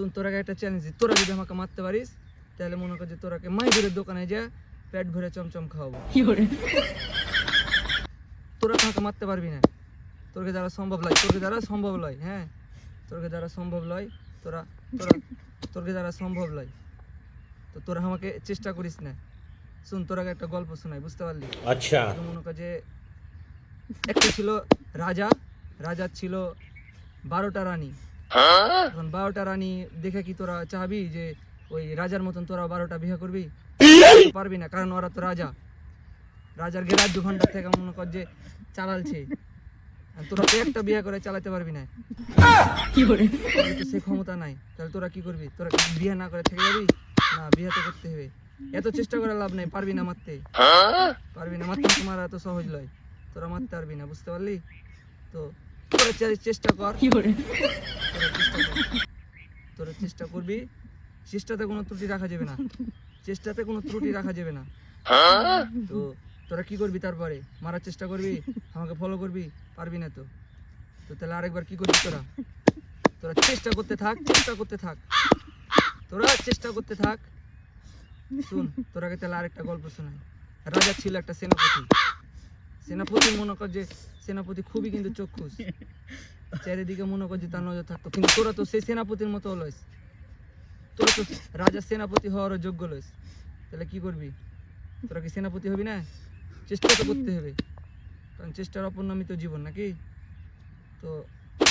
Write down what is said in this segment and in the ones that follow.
তোর তোরা একটা চ্যালেঞ্জ তোরা যদি আমাকে মারতে পারিস তাহলে মনে কর যে তোরাকে মাইগুরের দোকানে যা পেট ভরে চমচম খাওয়াবো। তোরা আমাকে মারতে পারবি না। তোরকে যারা সম্ভব লয় তোরকে যারা সম্ভব লয় হ্যাঁ? তোরকে যারা সম্ভব লয় তোরা তোরা তোরকে যারা সম্ভব লয় তো তোরা আমাকে চেষ্টা করিস না। শুন তোর আগে একটা গল্প শোনাই বুঝতে পারলি? আচ্ছা। মনে কর যে একটা ছিল রাজা রাজা ছিল বারোটা রানী। এখন বারোটা রানী দেখে কি তোরা চাবি? যে ওই রাজার মতন তোরা বারোটা বিয়ে করবি? পারবি না কারণ ওরা তো রাজা। রাজার গেরাজ দু ঘণ্টা থেকে মনে কর যে চালালছে তোরা তো একটা বিয়ে করে চালাতে পারবি না। তোদের তো সে ক্ষমতা নাই। তাহলে তোরা কি করবি? তোরা বিয়ে না করে থেকে যাবি? না বিয়ে তো করতে হবে। এত চেষ্টা করে লাভ নেই পারবি না মারতে। পারবি না মারতে তোমার এত সহজ লয়। তোরা মারতে পারবি না বুঝতে পারলি? তো তোরা চেষ্টা চেষ্টা কর। তোরা চেষ্টা করবি। চেষ্টাতে কোনো ত্রুটি রাখা যাবে না। চেষ্টাতে কোনো ত্রুটি রাখা যাবে না। তো তোরা কি করবি তারপরে? মারার চেষ্টা করবি? আমাকে ফলো করবি? পারবি না তো। তো তাহলে আরেকবার কি করবি তোরা? তোরা চেষ্টা করতে থাক চেষ্টা করতে থাক। তোরা চেষ্টা করতে থাক। শুন তোরাকে তাহলে আরেকটা গল্প শোনাই। রাজা ছিল একটা সেনাপতি। সেনাপতি মনে কর যে সেনাপতি খুবই কিন্তু চক্ষুষ। চারিদিকে মনে কর যে তার নজর থাকতো। কিন্তু তোরা তো সেই সেনাপতির মতো লইস। তোরা তো রাজা সেনাপতি হওয়ারও যোগ্য লইস। তাহলে কি করবি? তোরা কি সেনাপতি হবি না? চেষ্টা তো করতে হবে। কারণ চেষ্টার অপর নামই তো জীবন নাকি? তো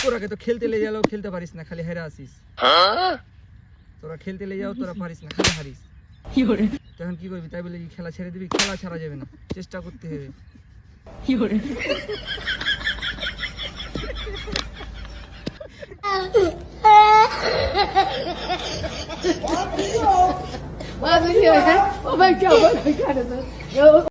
তোরাকে তো খেলতে লে গেলেও খেলতে পারিস না খালি হেরে আসিস। তোরা খেলতে লে যাও তোরা পারিস না খালি হারিস। তখন কি করবি? তাই বলে কি খেলা ছেড়ে দিবি? খেলা ছাড়া যাবে না। চেষ্টা করতে হবে। 有人。我要生气了，我把你叫过来看的，然后。